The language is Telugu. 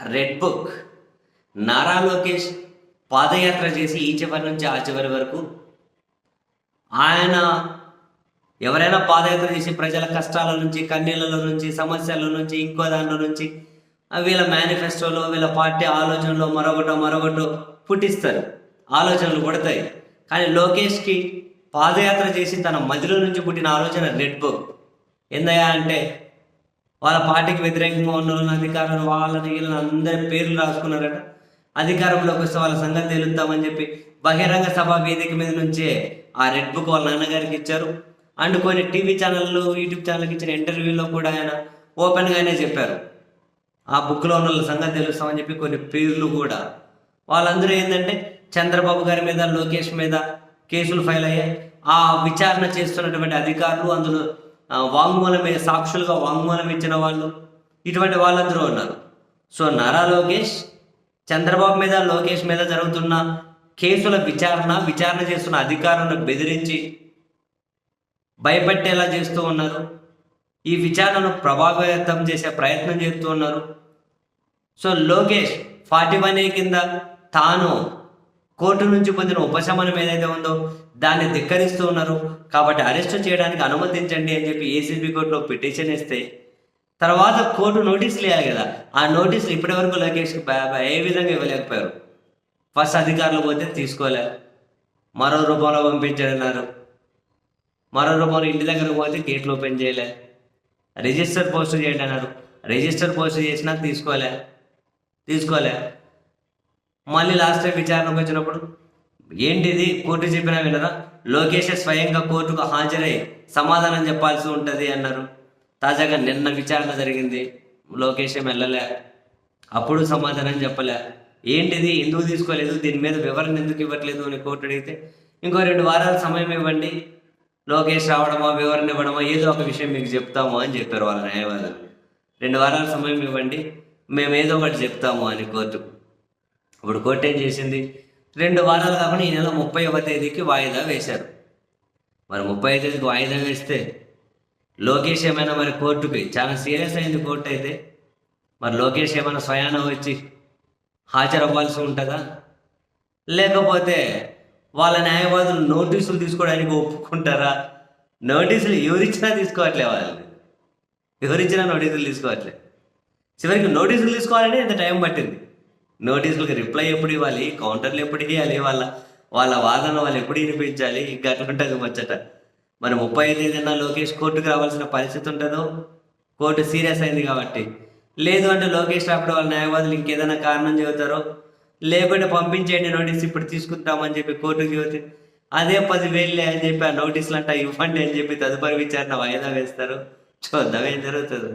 Red book. నారా లోకేష్ పాదయాత్ర చేసి ఈ చివరి నుంచి ఆ చివరి వరకు ఆయన ఎవరైనా పాదయాత్ర చేసి ప్రజల కష్టాల నుంచి కన్నీళ్ళలో నుంచి సమస్యల నుంచి ఇంకో దాంట్లో నుంచి వీళ్ళ మేనిఫెస్టోలో వీళ్ళ పార్టీ ఆలోచనలో మరొకటో మరొకటో పుట్టిస్తారు. ఆలోచనలు పుడతాయి. కానీ లోకేష్కి పాదయాత్ర చేసి తన మదిలో నుంచి పుట్టిన ఆలోచన రెడ్ బుక్. ఏందయ్యా అంటే వాళ్ళ పార్టీకి వ్యతిరేకంగా ఉన్న వాళ్ళని అధికారులు వాళ్ళని వీళ్ళని అందరి పేర్లు రాసుకున్నారట. అధికారంలోకి వస్తే వాళ్ళ సంగతి తెలుద్దామని చెప్పి బహిరంగ సభ వేదిక మీద నుంచే ఆ రెడ్ బుక్ వాళ్ళ నాన్నగారికి ఇచ్చారు. అండ్ కొన్ని టీవీ ఛానళ్ళు యూట్యూబ్ ఛానల్కి ఇచ్చిన ఇంటర్వ్యూలో కూడా ఆయన ఓపెన్గానే చెప్పారు. ఆ బుక్లో ఉన్న వాళ్ళ సంగతి తెలుస్తామని చెప్పి కొన్ని పేర్లు కూడా. వాళ్ళందరూ ఏంటంటే చంద్రబాబు గారి మీద లోకేష్ మీద కేసులు ఫైల్ అయ్యాయి. ఆ విచారణ చేస్తున్నటువంటి అధికారులు అందులో వాంగ్మూలమే సాక్షులుగా వాంగ్మూలం ఇచ్చిన వాళ్ళు ఇటువంటి వాళ్ళందరూ ఉన్నారు. సో నారా లోకేష్ చంద్రబాబు మీద లోకేష్ మీద జరుగుతున్న కేసుల విచారణ విచారణ చేస్తున్న అధికారులను బెదిరించి భయపెట్టేలా చేస్తూ ఉన్నారు. ఈ విచారణను ప్రభావితం చేసే ప్రయత్నం చేస్తూ ఉన్నారు. So Lokesh forty one A కింద తాను కోర్టు నుంచి పొందిన ఉపశమనం ఏదైతే ఉందో దాన్ని ధిక్కరిస్తూ ఉన్నారు. కాబట్టి అరెస్ట్ చేయడానికి అనుమతించండి అని చెప్పి ఏసీబీ కోర్టులో పిటిషన్ ఇస్తే తర్వాత కోర్టు నోటీసులు ఇవ్వాలి కదా. ఆ నోటీసులు ఇప్పటివరకు లోకేష్కి బా- ఏ విధంగా ఇవ్వలేకపోయారు. ఫస్ట్ అధికారులు పోతే తీసుకోలే. మరో రూపంలో పంపించారన్నారు మరో రూపంలో ఇంటి దగ్గర పోతే గేట్లు ఓపెన్ చేయలే. రిజిస్టర్ పోస్ట్ చేయండి అన్నారు. రిజిస్టర్ పోస్ట్ చేసినా తీసుకోలే. తీసుకోలే. మళ్ళీ లాస్ట్ టైం విచారణకు వచ్చినప్పుడు ఏంటిది? కోర్టు చెప్పినా వినరా లోకేష్ స్వయంగా కోర్టుకు హాజరై సమాధానం చెప్పాల్సి ఉంటుంది అన్నారు. తాజాగా నిన్న విచారణ జరిగింది. లోకేష్ వెళ్ళలే. అప్పుడు సమాధానం చెప్పలే. ఏంటిది? ఎందుకు తీసుకోలేదు? దీని మీద వివరణ ఎందుకు ఇవ్వట్లేదు అని కోర్టు అడిగితే ఇంకో రెండు వారాల సమయం ఇవ్వండి. లోకేష్ రావడమా వివరణ ఇవ్వడమా ఏదో ఒక విషయం మీకు చెప్తాము అని చెప్పారు వాళ్ళ న్యాయవాదులు. రెండు వారాల సమయం ఇవ్వండి. మేము ఏదో ఒకటి చెప్తాము అని కోర్టు ఇప్పుడు కోర్టు ఏం చేసింది? రెండు వారాలు కాకుండా ఈ నెల ముప్పైవ తేదీకి వాయిదా వేశారు. మరి ముప్పై తేదీకి వాయిదా వేస్తే లోకేష్ ఏమైనా మరి కోర్టుకి చాలా సీరియస్ అయింది కోర్టు అయితే. మరి లోకేష్ ఏమైనా స్వయాన వచ్చి హాజరవ్వాల్సి ఉంటుందా? లేకపోతే వాళ్ళ న్యాయవాదులు నోటీసులు తీసుకోవడానికి ఒప్పుకుంటారా? నోటీసులు ఎవరిచ్చినా తీసుకోవట్లే వాళ్ళని. ఎవరిచ్చినా నోటీసులు తీసుకోవట్లే. చివరికి నోటీసులు తీసుకోవాలంటే ఇంత టైం పట్టింది. నోటీసులకు రిప్లై ఎప్పుడు ఇవ్వాలి? కౌంటర్లు ఎప్పుడు ఇవ్వాలి వాళ్ళ? వాళ్ళ వాదన వాళ్ళు ఎప్పుడు వినిపించాలి? ఇంకా అట్లుంటుంది ముచ్చట. మరి ముప్పై ఐదు ఏదైనా లోకేష్ కోర్టుకు రావాల్సిన పరిస్థితి ఉంటుందో? కోర్టు సీరియస్ అయింది కాబట్టి. లేదు అంటే లోకేష్ రాపుడు వాళ్ళ న్యాయవాదులు ఇంకేదైనా కారణం చెబుతారో? లేకుంటే పంపించేయండి నోటీస్ ఇప్పుడు తీసుకుంటామని చెప్పి కోర్టుకు చెబితే అదే పదివేలే అని చెప్పి ఆ నోటీసులు అంట ఇవ్వండి అని చెప్పి తదుపరి విచారణ వాయిదా వేస్తారు. చూద్దాం ఏం జరుగుతుందో.